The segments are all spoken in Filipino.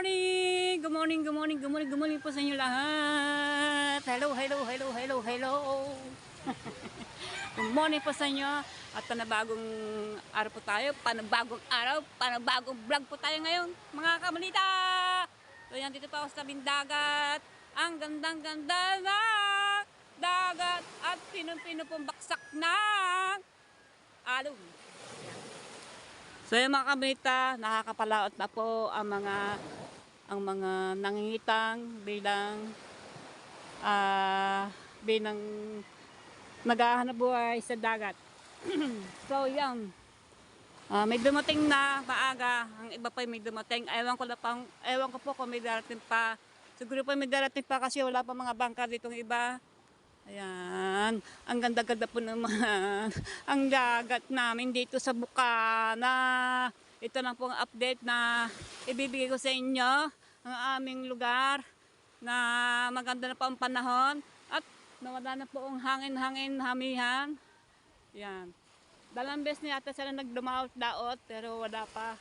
morning! Good morning, good morning, good morning, good morning po sa inyo lahat. Hello, hello, hello, hello, hello. good morning po sa inyo. At panabagong araw po tayo, panabagong araw, panabagong vlog po tayo ngayon, mga kamalita! So yan, dito pa ako sa tabing. Ang gandang-ganda na dagat at pinong-pino pong baksak ng alon. So yung mga kabalita, nakakapalaot na po ang mga ang mga nangingitang bilang ah bilang naghahanap buhay sa dagat. so yan. Ah, may dumating na maaga, ang iba pa may dumating. Ewan ko na ewan ko po kung may darating pa. Siguro pa may darating pa kasi wala pa mga bangka ditong iba. Ayan, ang ganda-ganda po naman. ang dagat namin dito sa Bukana. Ito lang po ang update na ibibigay ko sa inyo. Ang aming lugar na maganda na po ang panahon. At nawala na po ang hangin-hangin, hamihan. Yan. Dalawang beses na yata sila nagdumaot-daot pero wala pa.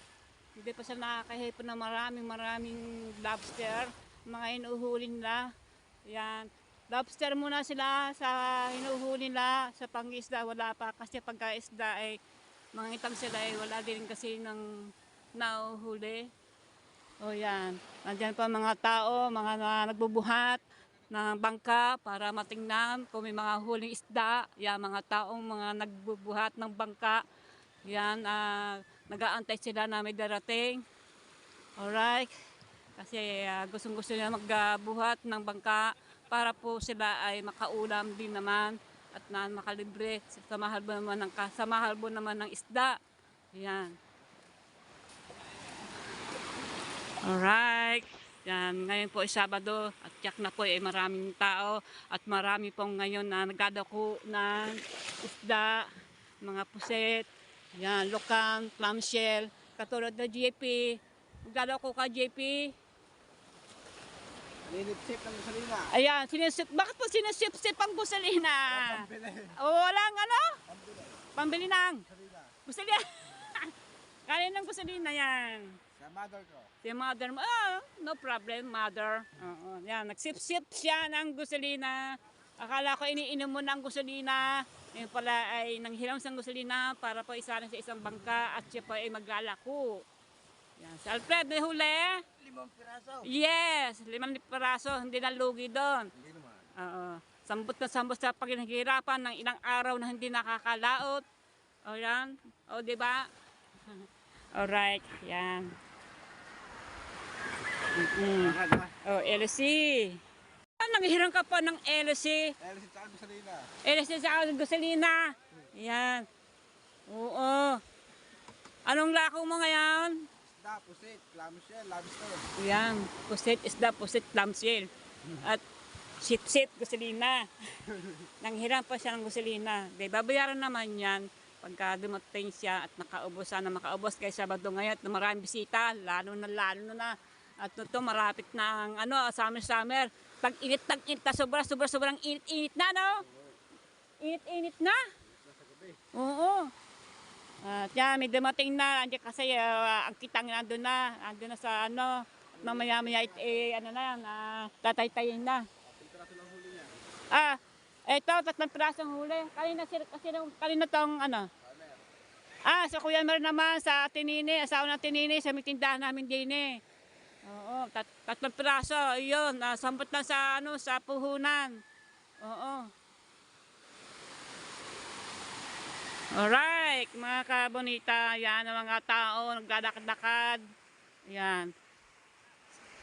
Hindi pa sila nakakahipon ng maraming maraming lobster. Mga inuhuli nila. Yan. Lobster muna sila sa hinuhuli nila sa pangisda wala pa kasi pagka isda ay mga itang sila ay wala din kasi ng nauhuli. O yan. Nandiyan pa mga tao, mga na, nagbubuhat ng bangka para matingnan kung may mga huling isda. Yan, mga taong mga nagbubuhat ng bangka. Yan, ah, nag-aantay sila na may darating. Alright. Kasi ah, gustong-gusto nila magbuhat ng bangka para po sila ay makaulam din naman at na makalibre sa mahal naman ng sa mahal naman ng isda. Yan. Alright. Yan, ngayon po ay Sabado at yak na po ay maraming tao at marami pong ngayon na nagdadako ng isda, mga puset, yan, lukan, clamshell, katulad na JP. Nagdadako ka JP. Linipsip ng gasolina. Ayan, sinisip, bakit po sinisip-sip ang gusalina? Pambili. O walang ano? Pambili. Pambili ng Gasolina. gusalina. Kanin ng gusalina yan. Sa mother ko. Si mother mo, ah, no problem, mother. Oo, yan, nagsip-sip siya ng gusalina. Akala ko iniinom mo ng gusalina. Ngayon pala ay nanghiram sa gusalina para po isalan sa isang bangka at siya po ay maglalako. Yan, si Alfred, may huli? Limang piraso. Yes, limang piraso, hindi na lugi doon. Hindi naman. Oo. Sambot na sambot sa paghihirapan ng ilang araw na hindi nakakalaot. O yan. O di ba? Alright, yan. Mm-mm. Saka na. O, LC. Ah, nanghiram ka pa ng LC. Si tsaka gasolina. LC sa gasolina. Yan. Oo. Anong lako mo ngayon? Isda, pusit, clamshell, lobster. Yan. Pusit, isda, pusit, clamshell. At sip-sip, gasolina. Nanghiram pa siya ng gasolina. Di, babayaran naman yan pagka dumating siya at nakaubos. Sana makaubos kay Sabado ngayon at maraming bisita. Lalo na, lalo na. At ito, marapit na ang ano, summer, summer. Tag-init, tag-init na sobra, sobra, sobrang init-init na, no? Init-init na. Oo. At yan, may dumating na. Andiyan kasi ah, ang kitang nandun na. Nandun na sa ano. Mamaya maya eh, ano na yan, ah, tatay-tayin na. Ah, eto, tatlong pirasong huli. Kanina, sir, kasi nung- kanina tong ano. Ah, sa Kuya Mer naman, sa Tinini, asawa ng Tinini, sa may tindahan namin din eh. Oo, tat tatlong piraso, yun, sampot lang sa, ano, sa puhunan. Oo. Alright, mga kabonita, yan ang mga tao, nagdadakad-dakad. Yan.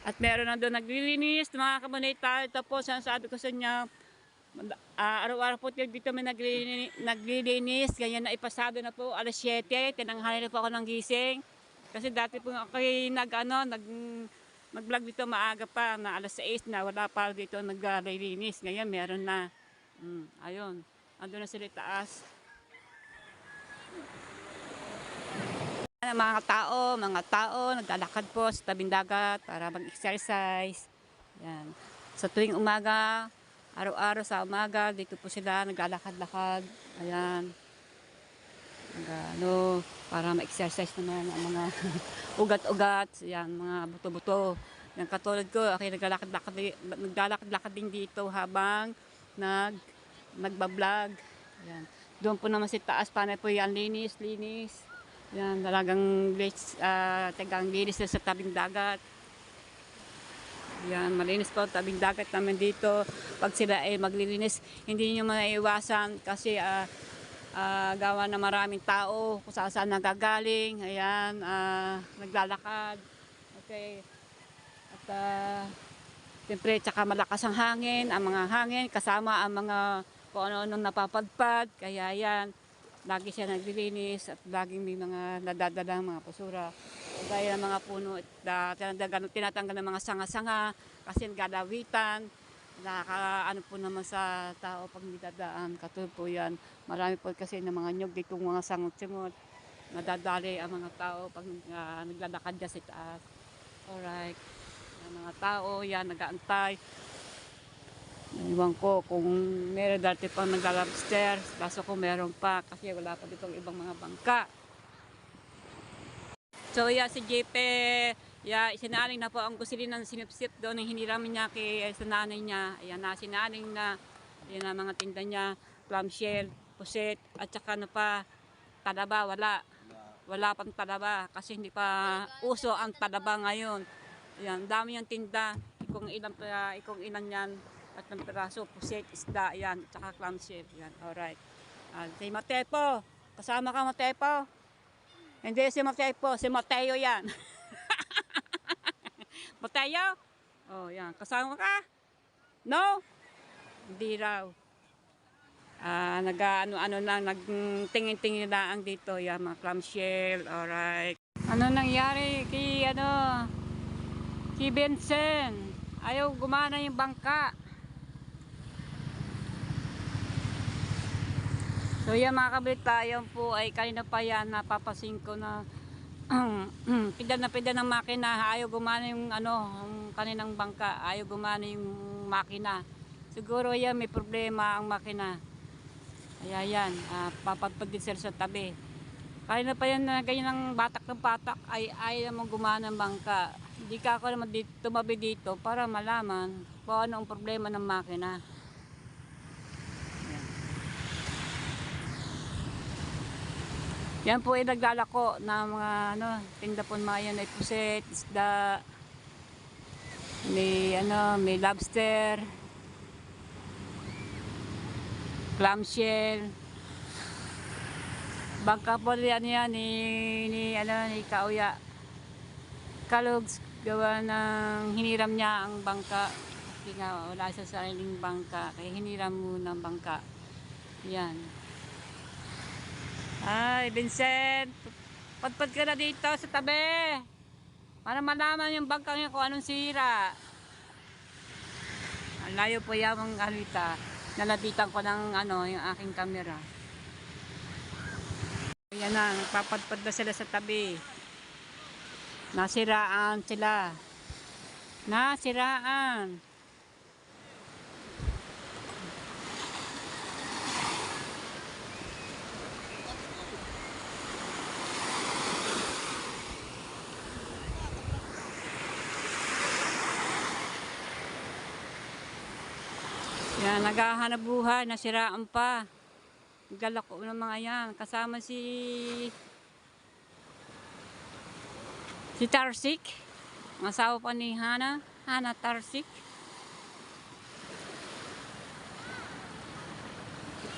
At meron na doon naglilinis, mga kabonita. Ito po, sinasabi ko sa inyo, Ah, araw-araw po dito may naglilinis, naglilinis. Ganyan na ipasado na po alas 7. Tinanghali na po ako ng gising. Kasi dati po ako nag, ano, nag, mag-vlog dito maaga pa na alas 6 na wala pa dito naglilinis. Ngayon meron na. Mm, ayun. Ando na sila taas. Mga tao, mga tao, naglalakad po sa tabing dagat para mag-exercise. Yan. Sa tuwing umaga, araw-araw sa umaga, dito po sila naglalakad-lakad. Ayan. Ano, para ma-exercise naman ang mga ugat-ugat, yan, mga buto-buto. Yan, katulad ko, ako naglalakad-lakad, din dito habang nag, nagbablog. Yan. Doon po naman sa taas, paano po yan, linis, linis. Yan, talagang linis, ah, tagang linis sa tabing dagat. Yan, malinis po tabing dagat namin dito. Pag sila ay maglilinis, hindi nyo maiiwasan kasi ah, ah, gawa na maraming tao kung saan saan nagagaling. Ayan, ah, naglalakad. Okay. At uh, siyempre, tsaka malakas ang hangin, ang mga hangin, kasama ang mga kung ano-ano napapadpad. Kaya yan, lagi siya naglilinis at laging may mga nadadala mga pusura. Gaya ng mga puno, at tinatanggal, tinatanggal ng mga sanga-sanga kasi nagalawitan. Nakaka, ano po naman sa tao pag nidadaan. Katulad po yan. Marami po kasi ng mga nyog dito mga sangot-singot. Nadadali ang mga tao pag ah, naglalakad dyan sa taas. Alright. Ang mga tao, yan, nag-aantay. Iwan ko kung meron dati pang naglalabster, kaso kung meron pa kasi wala pa dito ibang mga bangka. So yeah, si JP, yeah, sinaling na po ang gusilin ng sinipsip doon ng hiniramin niya kay sa nanay niya. Ayan na, sinaling na, yan na mga tinda niya, clamshell, puset, at saka na pa, talaba, wala. Wala pang talaba kasi hindi pa uso ang talaba ngayon. Yan, dami yung tinda. Ikong ilan pa, ikong ilan yan. At ng piraso, puset, isda, yan. At saka clamshell, yan. Alright. Uh, si Matepo. Kasama ka, Matepo? Hindi si Matepo, si Mateo yan. Mateo? Oh, yan. Kasama ka? No? Hindi raw. Ah, nag ano-ano lang, nagtingin-tingin lang dito, yan, mga clamshell, alright. Ano nangyari kay, ano, kay Benson? Ayaw gumana yung bangka. So yan mga kablita, yan po ay kanina pa yan napapasin ko na pida na pida ng makina, ayaw gumana yung ano, ang kaninang bangka, ayaw gumana yung makina. Siguro yan may problema ang makina. Kaya yan, uh, papadpad din sila sa tabi. Kanina pa yan na ganyan ng batak ng patak ay ayaw naman gumana ng bangka. Hindi ka ako naman dito, tumabi dito para malaman kung ano ang problema ng makina. Yan po ay naglalako ng mga ano, tinda po mga yan ay puset, isda, may ano, may lobster, clamshell. Bangka po yan yan ni, ni ano ni Kauya. Kalugs gawa ng hiniram niya ang bangka. Kasi wala sa sariling bangka, kaya hiniram muna ang bangka. Yan. Ay, Vincent. Padpad ka na dito sa tabi. Para malaman yung bangka niya kung anong sira. Ang layo po yan ang alita. Nalapitan ko ng ano, yung aking camera. Yan na, papadpad na sila sa tabi. Nasiraan sila. Nasiraan. Yan, naghahanap buhay, nasiraan pa. Galako ng mga yan. Kasama si... Si Tarsik. Ang asawa pa ni Hana. Hana Tarsik.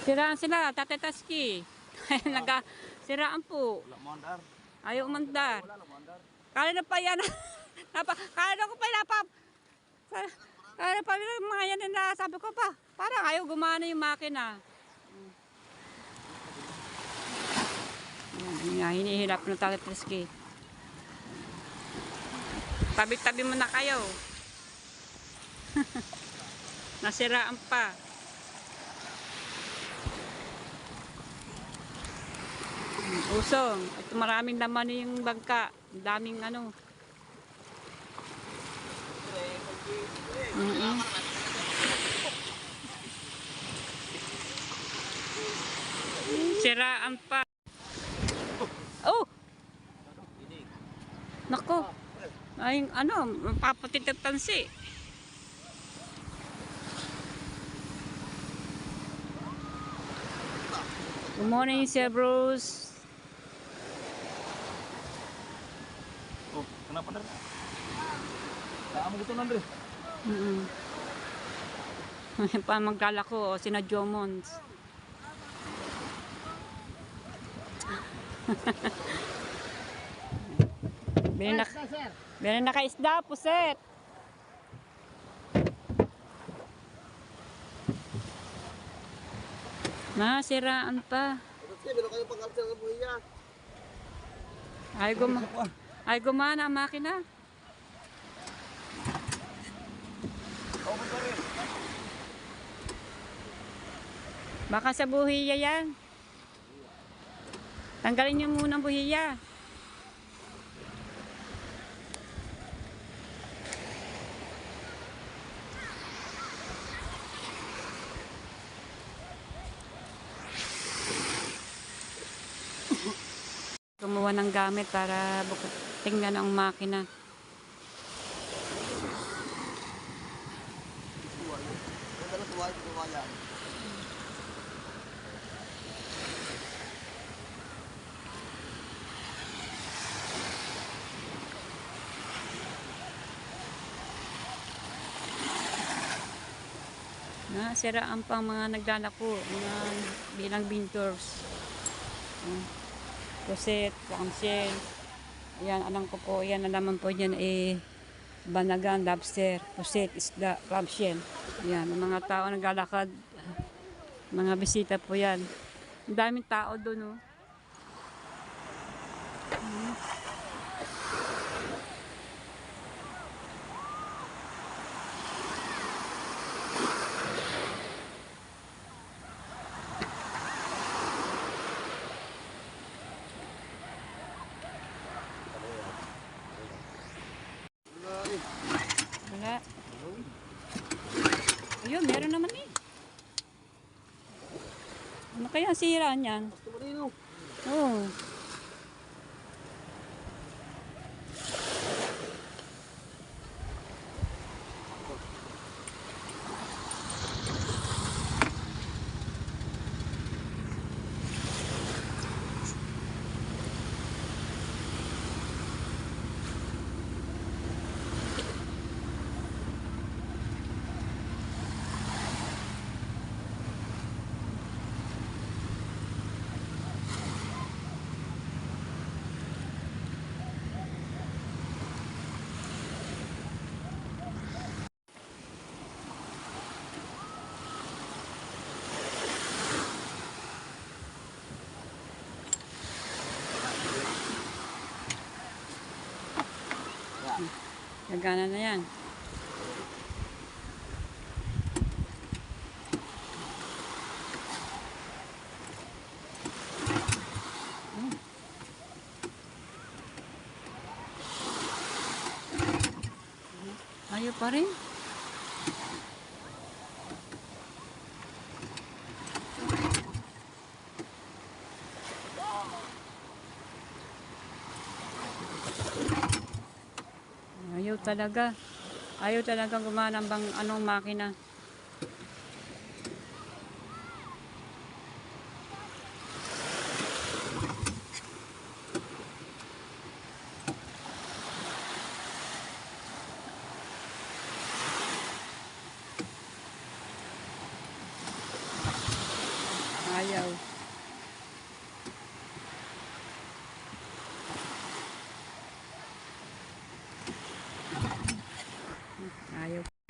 Siraan sila, Tate Taski. Naga, siraan po. Wala mo andar. Ayaw umandar. Wala mo andar. Kala na pa yan. Napa, kala ko pa napap. Kala pa mga yan na sabi ko pa. Parang ayaw gumana yung makina. Yan, yan, hinihilap ng Tate Taski. Tabi-tabi mo na kayo. Nasiraan pa. Mm, Usong. Ito maraming laman yung bangka. Ang daming ano. Sira ang pa. empat. Oh. oh. Nako. Ay, ano, papatitig tansi. Good morning, Sir Bruce. Oh, kenapa, nanti? Tak mau gitu, nanti. Mm pa maglalako, o, sina Jomons. Bili na, bili na ka isda, puset. Nasiraan pa. Meron. Ay, guma ay gumana ang makina. Baka sa buhiya yan. Tanggalin niyo muna ang buhiya. Gumawa ng gamit para tingnan ang makina. Na, siraan pa ang mga naglalako, mga bilang bintors. Hmm. Puset, pangsil. Ayan, alam ko po, yan, alaman po dyan eh, banagan, lobster, puset, isda, clamshell. Ayan, ang mga tao naglalakad, mga bisita po yan. Ang daming tao doon, oh. Wala. Ayun, meron naman eh. Ano kaya ang sira niyan? Rin, oh. Oo. Nagana na yan. Hmm. Ayaw pa rin. Ayaw talaga. Ayaw talaga gumana ng bang anong makina. Ayaw.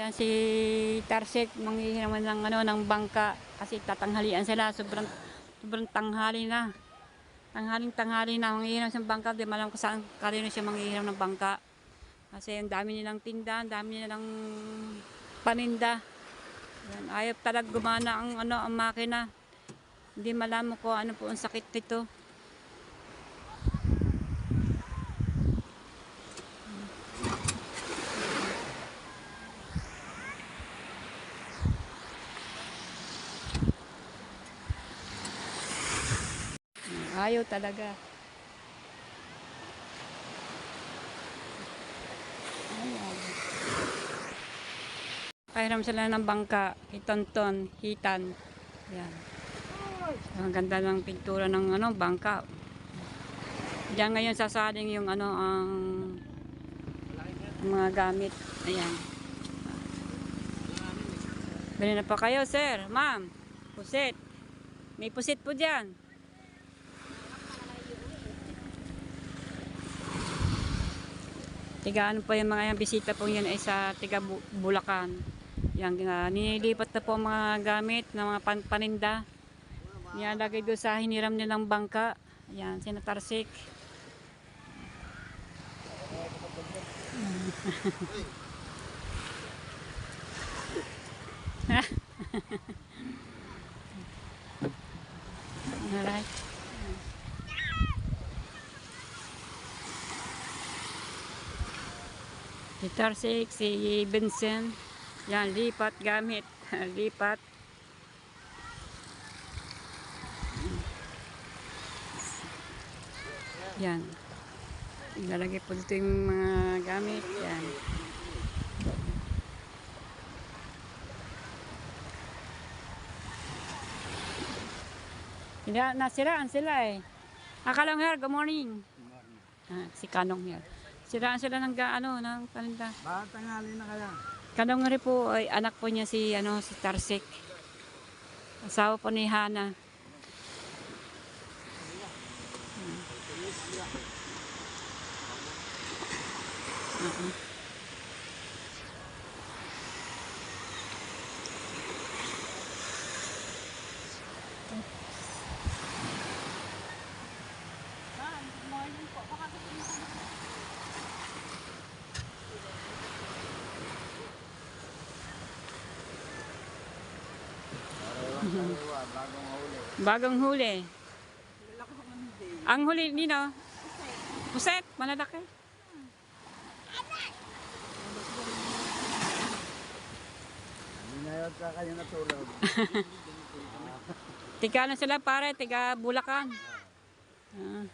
Ayaw. Yan si Tarsek manghihingi ng ano ng bangka kasi tatanghalian sila sobrang sobrang tanghali na. Tanghaling tanghali na manghihingi sa bangka, di malam kung saan kanino siya manghihingi ng bangka. Kasi ang dami nilang tinda, ang dami nilang paninda. Yan, ayaw talaga gumana ang ano ang makina. Hindi malaman ko ano po ang sakit nito. Ayaw talaga. Pahiram sila ng bangka, hitonton, hitan. Yan. Ang ganda ng pintura ng ano, bangka. Diyan ngayon sasaling yung ano, ang mga gamit. Ayan. Bili na pa kayo, sir, ma'am. Pusit. May pusit po dyan. Tiga ano po yung mga yung bisita po yan ay sa tiga Bu- Bulacan. Yan, uh, nililipat na po mga gamit ng mga pan paninda. Nilalagay doon sa hiniram nilang bangka. Yan, sinatarsik. Alright. Si Tarsik, si Vincent. Yan, lipat gamit. lipat. Yan. Ilalagay po dito yung mga gamit. Yan. Nasiraan sila eh. Ah, Kalong Her, good morning. Ah, si Kanong Her. Siraan sila ng ga, ano, ng paninda. Bakit tangali na kaya? Kanong po, ay anak po niya si, ano, si Tarsik. Asawa po ni Hana. Bagong huli. Bagong huli. Ang huli nino? Puset, malalaki. Hindi na yata kayo natulog. Tiga na sila pare, tiga Bulacan. Ah.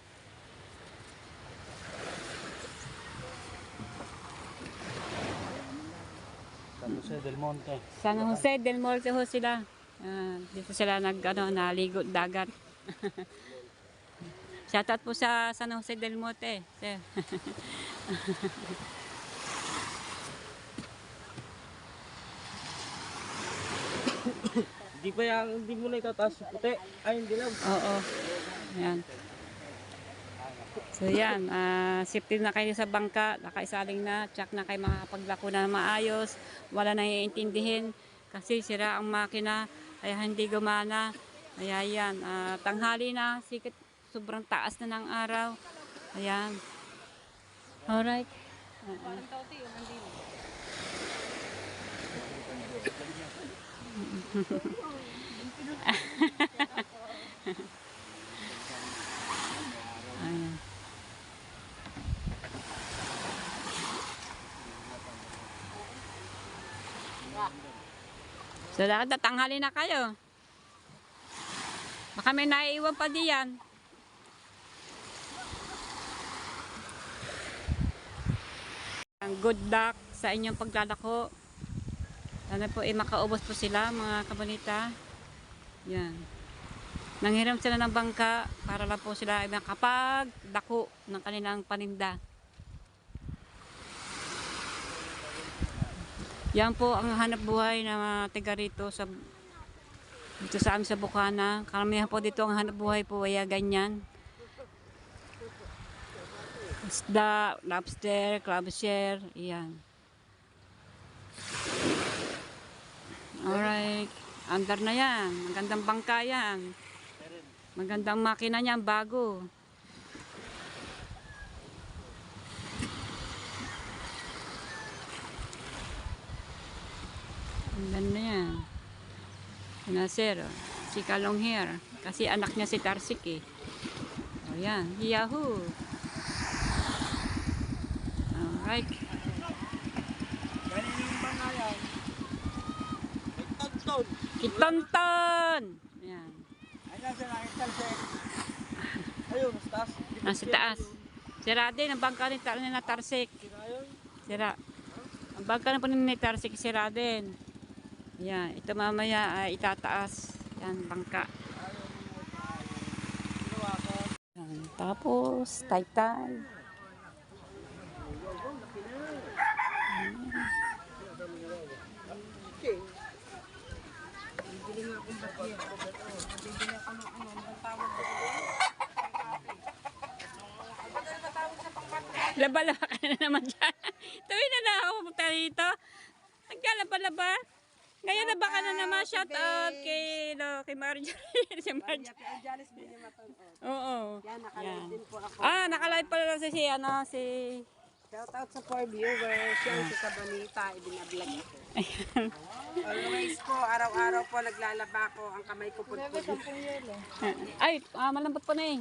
San Jose del Monte. San Jose del Monte ho sila. Ah, dito sila nag ano, naligo dagat. Shoutout po sa San Jose del Monte. Sir. Hindi pa yan, hindi mo na itataas yung puti. Ay, hindi lang. Oo. Yan. So yan, ah, safety na kayo sa bangka, nakaisaling na, check na kayo makapaglako na maayos, wala na iintindihin kasi sira ang makina, kaya hindi gumana. Kaya yan, ah, tanghali na, sikit, sobrang taas na ng araw. Ayan. Alright. Oo. Ayan. So, lahat na tanghali na kayo. Baka may naiiwan pa diyan. Good luck sa inyong paglalako. Sana po eh makaubos po sila mga kabanita. Yan. Nanghiram sila ng bangka para lang po sila ay makapagdako ng kanilang paninda. Yan po ang hanap buhay na tiga rito sa dito sa amin sa Bukana. Karamihan po dito ang hanap buhay po ay ganyan. Isda, lobster, crab share, yan. Alright. Under na yan. Magandang bangka yan. Magandang makina niyan, bago. Ang ganda yan. Nasir, si Kalong Hair. Kasi anak niya si Tarsik eh. O yan, Yahoo! Alright. Kitonton! Yan. Ay, nasa nakikita siya. Ayun, sa taas. Nasa taas. Sira din ang bangka ni, Tar- ni Tarsik. Sira. Ang bangka na po ni Tarsik, sira din. Yan, ito mamaya ay itataas. Yan, bangka. Yan, tapos, taytay. Laba-laba ka na naman dyan. Tuwin na lang ako pumunta dito. Nagkalaba-laba. Ngayon na baka na naman shout out kay, no, kay Marjorie. si Marjorie. Janis Binimaton. Oo. Yan, nakalive din po ako. Ah, nakalive pala lang si, si, ano, si... Shout out sa four viewers. Yan si Kabanita, ibinablog ako. Always po, araw-araw po naglalaba ko. Ang kamay ko po po. Ay, ah, malambot pa na eh.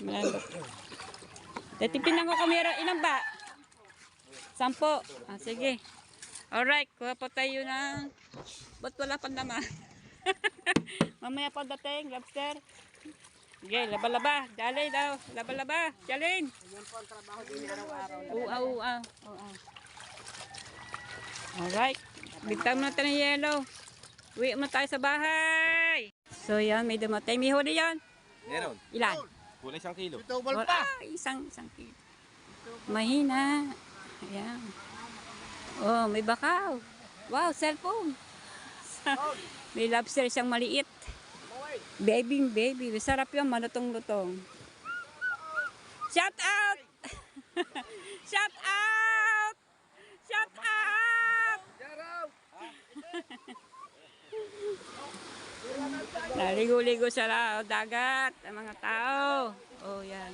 Malambot. Titipinan ko kung meron. Ilan ba? Sampo. Ah, sige. Alright, kuha po tayo ng... Ba't wala pang naman? Mamaya pa dating, lobster. Sige, laba-laba. Dali daw. Laba-laba. Jalin. Yan po ang trabaho din araw-araw. Ua, ua. ua. Alright. Bigtan mo na tayo ng yellow. Uwi mo tayo sa bahay. So yan, may dumatay. May huli yan. Meron. Ilan? Kulay isang kilo. Wala. Isang, isang kilo. Mahina. Ayan. Oh, may bakaw. Wow, cellphone. may lobster siyang maliit. Baby, baby. Masarap yung malutong-lutong. Shout out! Shout out! Shout out! Naligo-ligo sa lao, dagat, ang mga tao. Oh, yan.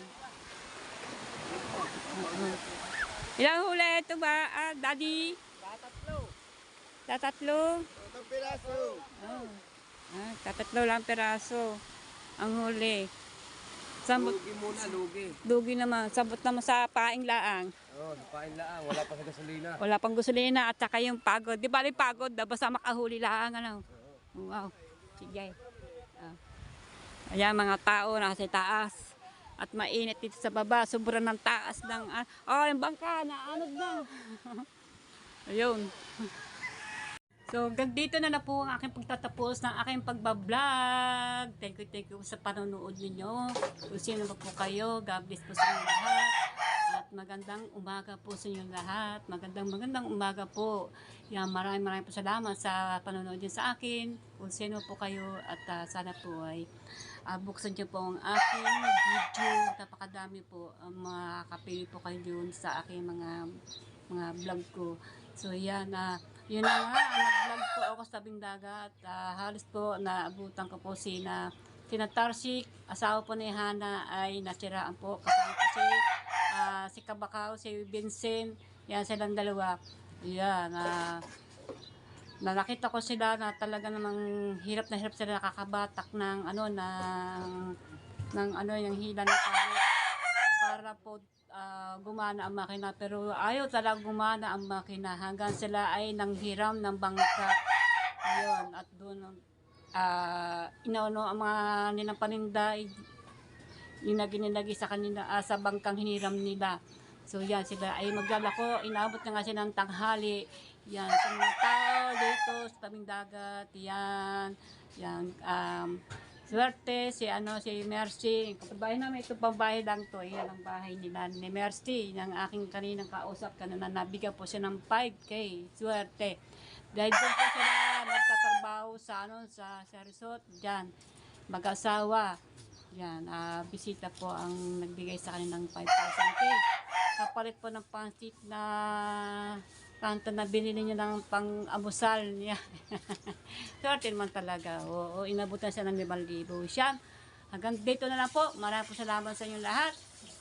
Oo. Ilang huli ito ba, ah, daddy? Tatatlo. Tatatlo? Tatang piraso. Oh. Ah, tatatlo lang peraso. Ang huli. Sambot, Lugi muna, lugi. dugi naman. Sabot naman sa paing laang. Oo, oh, napain lang. Wala pa sa gasolina. Wala pang gasolina at saka yung pagod. Di ba rin pagod? Basta makahuli lang. Ano? Wow. Sige. Ah. Ayan mga tao nasa taas. At mainit dito sa baba. Sobrang ng taas ng... ah, oh, yung bangka. Naanod na. Ayun. So, dito na na po ang aking pagtatapos ng aking pagbablog. Thank you, thank you sa panonood ninyo. Kung sino po kayo, God bless po sa inyo lahat. At magandang umaga po sa inyo lahat. Magandang magandang umaga po. Yan, maraming maraming po salamat sa panonood niyo sa akin. Kung sino po kayo at ah, sana po ay ah, buksan niyo po ang aking video. Napakadami po. ang makakapili po kayo sa aking mga mga vlog ko. So yan, na yun na nga, nag-vlog po ako sa tabing dagat. Ah, halos po naabutan ko po si na Sina Tarsik, asawa po ni Hana ay nasiraan po. Kasama po si, ah, si Kabakaw, si Vincent. Yan silang dalawa. Yan. ah na nakita ko sila na talaga namang hirap na hirap sila nakakabatak ng ano ng ng ano yung hila ng tali para po ah, gumana ang makina. Pero ayaw talaga gumana ang makina hanggang sila ay nanghiram ng bangka. Yun at doon uh, inauno ang mga nilang paninda sa kanila ah, sa bangkang hiniram nila. So yan, sila ay maglalako, inaabot na nga sila ng tanghali. Yan, sa mga tao dito sa tabing dagat, yan, yan, um, swerte, si ano, si Mercy, kapitbahay namin, ito pambahay lang to, yan ang bahay nila ni Mercy, ng aking kaninang kausap, kanina nabigyan po siya ng 5K, swerte. Dahil doon po sila nagtatrabaho sa, ano, sa, sa resort, dyan, mag-asawa, yan, ah, bisita po ang nagbigay sa kanilang 5,000K. Kapalit po ng pansit na kanto na binili niya ng pang-amusal niya. Swerte naman talaga. Oo, inabutan siya ng 5,000. Siya, hanggang dito na lang po. Maraming po salamat sa inyong lahat.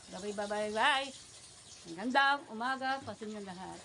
Bye bye bye bye. Ang gandang umaga pa sa inyong lahat.